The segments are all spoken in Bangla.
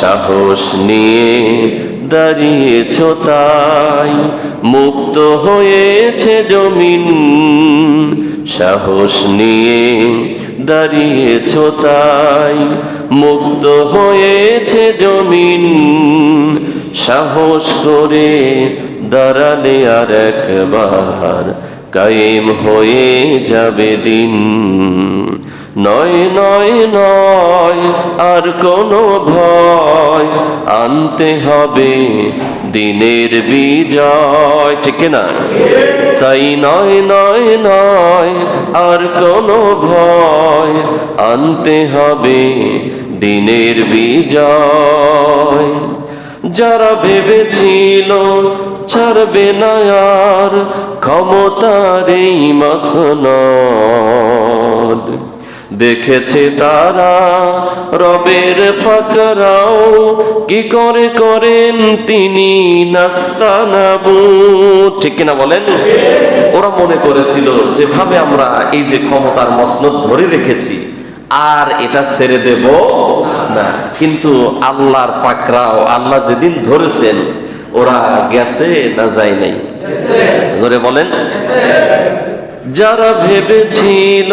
সাহস নিয়ে দাঁড়িয়েছ তাই, মুক্ত হয়েছে জমিন। সাহস নিয়ে দাঁড়িয়েছ তাই, মুক্ত হয়েছে জমিন। সাহস করে দাঁড়ালে আর একবার কায়েম হয়ে যাবে দিন। নয় নয় নয়, আর কোনো ভয়। আনতে হবে দিনের বিজয়, ঠিক না? তাই নয় নয় নয়, আর কোনো ভয়। আনতে হবে দিনের বিজয়। যারা ভেবেছিল ছাড়বে না আর, ক্ষমতার এই মসনদ। দেখেছে তারা রবের পাকরাও কি করে করেন তিনি ঠিক কিনা বলেন? ওরা মনে করেছিল, যেভাবে আমরা এই যে ক্ষমতার মসনদ ধরে রেখেছি, আর এটা ছেড়ে দেব না। কিন্তু আল্লাহর পাকরাও, আল্লাহ যেদিন ধরেছেন, ওরা গেছে না যায় নাই। জোরে বলেন? যারা ভেবেছিল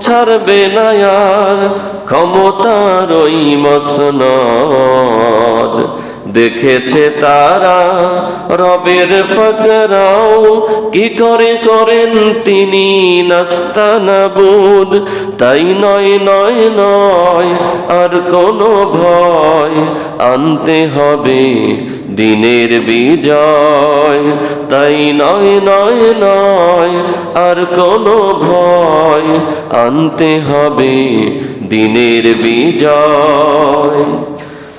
ছাড়বে না আর ক্ষমতার ওই মসনদ। দেখেছে তারা রবের পাকরাও কি করে করেন তিনি নাস্তানাবুদ তাই নয় নয় নয়, আর কোনো ভয়। আনতে হবে দিনের বিজয়। তাই নয় নয় নয়, আর কোনো ভয়। আনতে হবে দিনের বিজয়।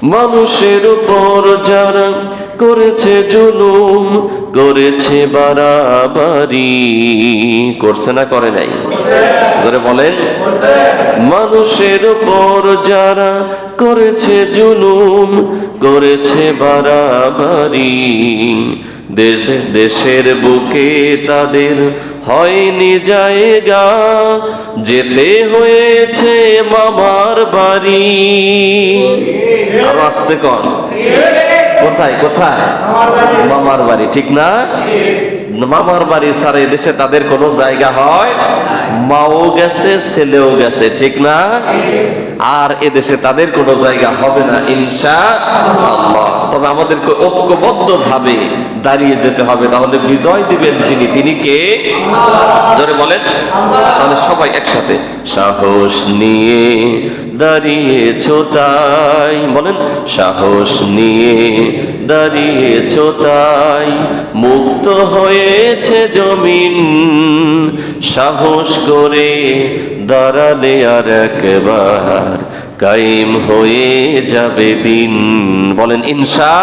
মানুষের উপর যারা করেছে জুলুম করেছে বাড়াবাড়ি। করছে না করে নাই? জোরে বলেন। মানুষের উপর যারা করেছে জুলুম, করেছে দে- দেশের বুকে তাদের হয়নি জায়গা। যেতে হয়েছে মামার বাড়ি। আসতে কন। কোথায় কোথায়? মামার বাড়ি ঠিক না? মামার বাড়ি সারা দেশে তাদের কোনো জায়গা হয় মাও গেছে, ছেলেও গেছে, ঠিক না? আর এদেশে তাদের কোনো জায়গা হবে না, ইনশা আল্লাহ। তবে আমাদেরকে ঐক্যবদ্ধ ভাবে দাঁড়িয়ে যেতে হবে, তাহলে বিজয় দিবেন যিনি, তিনি কে? জোরে বলেন। তাহলে সবাই একসাথে। সাহস নিয়ে দাঁড়িয়েছ তাই। বলেন, সাহস নিয়ে দাঁড়িয়েছ তাই। মুক্ত হয়েছে জমিন। সাহস করে দাঁড়ালে আর একবার কায়েম হয়ে যাবে দিন। বলেন ইনশা